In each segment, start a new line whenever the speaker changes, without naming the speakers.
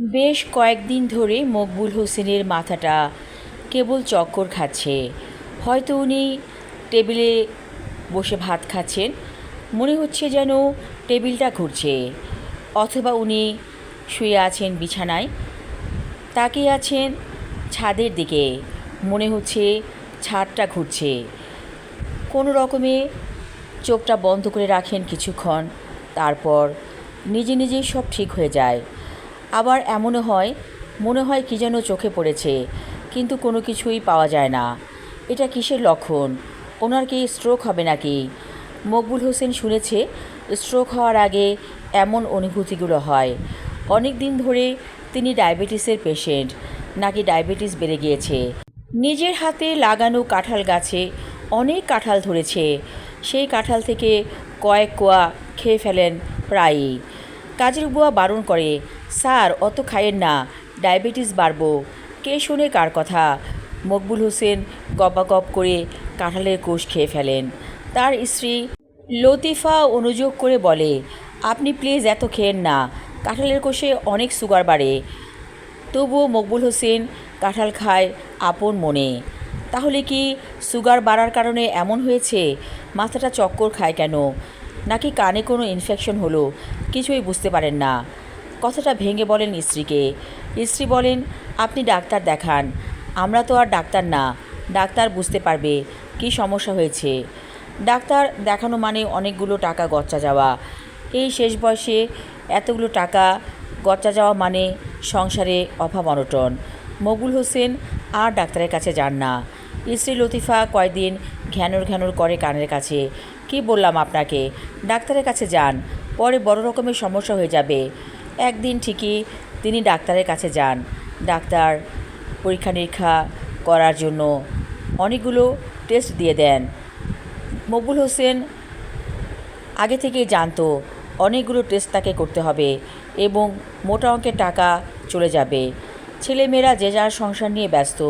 বেশ কয়েকদিন ধরে মকবুল হোসেনের মাথাটা কেবল চক্কর খাচ্ছে। হয়তো উনি টেবিলে বসে ভাত খাচ্ছেন। মনে হচ্ছে যেন টেবিলটা ঘুরছে। অথবা উনি শুয়ে আছেন বিছানায়। তাকিয়ে আছেন ছাদের দিকে। মনে হচ্ছে ছাদটা ঘুরছে। কোনো রকমে চোখটা বন্ধ করে রাখেন কিছুক্ষণ। তারপর নিজে নিজেই সব ঠিক হয়ে যায়। আবার এমনও হয়, মনে হয় কী যেন চোখে পড়েছে, কিন্তু কোনো কিছুই পাওয়া যায় না। এটা কিসের লক্ষণ? ওনার কি স্ট্রোক হবে নাকি? মকবুল হোসেন শুনেছে স্ট্রোক হওয়ার আগে এমন অনুভূতিগুলো হয়। অনেক দিন ধরে তিনি ডায়াবেটিসের পেশেন্ট নাকি ডায়াবেটিস বেড়ে গিয়েছে। নিজের হাতে লাগানো কাঁঠাল গাছে অনেক কাঁঠাল ধরেছে। সেই কাঁঠাল থেকে কয়েক কোয়া খেয়ে ফেলেন প্রায়ই। কাজের বুয়া বারণ করে স্যার, অত খায়েন না। ডায়াবেটিস বাড়বো। কে শোনে কার কথা? মকবুল হোসেন গপাগপ করে কাঁঠালের কোষ খেয়ে ফেলেন। তার স্ত্রী লতিফা অনুযোগ করে বলে, আপনি প্লিজ এত খেয়েন না। কাঁঠালের কোষে অনেক সুগার বাড়ে। তবুও মকবুল হোসেন কাঁঠাল খায় আপন মনে। তাহলে কি সুগার বাড়ার কারণে এমন হয়েছে? মাথাটা চক্কর খায় কেন? নাকি কানে কোনো ইনফেকশন হলো? কিছুই বুঝতে পারেন না। কথাটা ভেঙে বলেন স্ত্রীকে স্ত্রী বলেন, আপনি ডাক্তার দেখান। আমরা তো আর ডাক্তার না। ডাক্তার বুঝতে পারবে কি সমস্যা হয়েছে। ডাক্তার দেখানো মানে অনেকগুলো টাকা গচ্চা যাওয়া। এই শেষ বয়সে এতগুলো টাকা গচ্চা যাওয়া মানে সংসারে অভাব অনটন। মকবুল হোসেন আর ডাক্তারের কাছে যান না। স্ত্রী লতিফা কয়দিন ঘ্যানোর ঘ্যানোর করে কানের কাছে। কি বললাম আপনাকে? ডাক্তারের কাছে যান, পরে বড় রকমের সমস্যা হয়ে যাবে। একদিন ঠিকই তিনি ডাক্তারের কাছে যান। ডাক্তার পরীক্ষা নিরীক্ষা করার জন্য অনেকগুলো টেস্ট দিয়ে দেন। মকবুল হোসেন আগে থেকেই জানতো অনেকগুলো টেস্ট তাকে করতে হবে এবং মোটা অঙ্কের টাকা চলে যাবে। ছেলেমেয়েরা যে যার সংসার নিয়ে ব্যস্ত,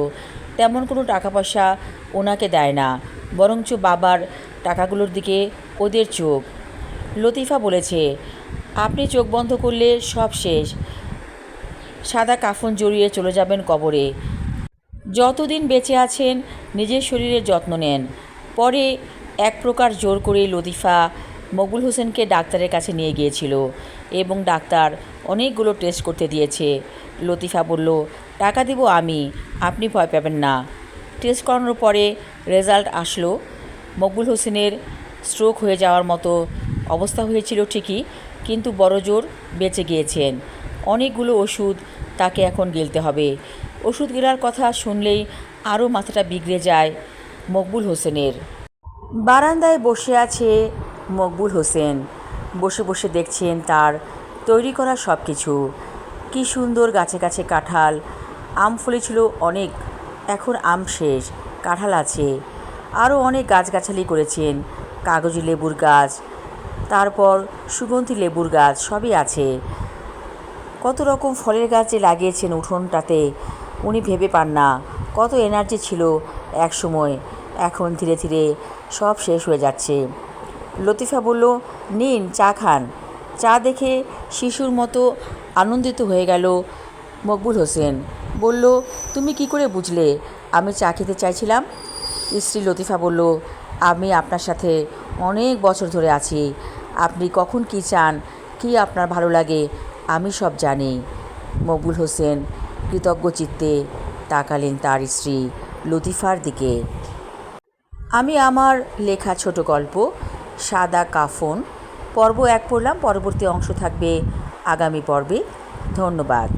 তেমন কোনো টাকা পয়সা ওনাকে দেয় না, বরঞ্চ বাবার টাকাগুলোর দিকে ওদের চোখ। লতিফা বলেছে আপনি চোখ বন্ধ করলে সব শেষ। সাদা কাফন জড়িয়ে চলে যাবেন কবরে। যতদিন বেঁচে আছেন, নিজের শরীরের যত্ন নেন। পরে এক প্রকার জোর করে লতিফা মকবুল হোসেনকে ডাক্তারের কাছে নিয়ে গিয়েছিল এবং ডাক্তার অনেকগুলো টেস্ট করতে দিয়েছে। লতিফা বলল, টাকা দিব আমি, আপনি ভয় পাবেন না। টেস্ট করানোর পরে রেজাল্ট আসলো। মকবুল হোসেনের স্ট্রোক হয়ে যাওয়ার মতো অবস্থা হয়েছিল ঠিকই, কিন্তু বড় জোর বেঁচে গিয়েছেন। অনেকগুলো ওষুধ তাকে এখন গিলতে হবে। ওষুধ গেলার কথা শুনলেই আরও মাথাটা বিগড়ে যায় মকবুল হোসেনের। বারান্দায় বসে আছে মকবুল হোসেন। বসে বসে দেখছেন তার তৈরি করা সব কিছু কী সুন্দর গাছে গাছে কাঁঠাল। আম ফলেছিল অনেক, এখন আম শেষ, কাঁঠাল আছে। আরও অনেক গাছগাছালি করেছেন। কাগজি লেবুর গাছ তারপর সুগন্ধি লেবুর গাছ সবই আছে। কত রকম ফলের গাছ যে লাগিয়েছেন উঠোনটাতে, উনি ভেবে পান না। কত এনার্জি ছিল এক সময় এখন ধীরে ধীরে সব শেষ হয়ে যাচ্ছে। লতিফা বলল, নিন, চা খান। চা দেখে শিশুর মতো আনন্দিত হয়ে গেল মকবুল হোসেন। বলল, তুমি কি করে বুঝলে? আমি চা খেতে চাইছিলাম। স্ত্রী লতিফা বলল, আমি আপনার সাথে অনেক বছর ধরে আছি। আপনি কখন কি চান? কি আপনার ভালো লাগে? আমি সব জানি। মকবুল হোসেন, কৃতজ্ঞ চিত্তে তাকালেন তার স্ত্রী লতিফার দিকে। আমি আমার লেখা ছোট গল্প, সাদা কাফন, পর্ব এক পড়লাম, পরবর্তী অংশ থাকবে আগামী পর্বে। ধন্যবাদ।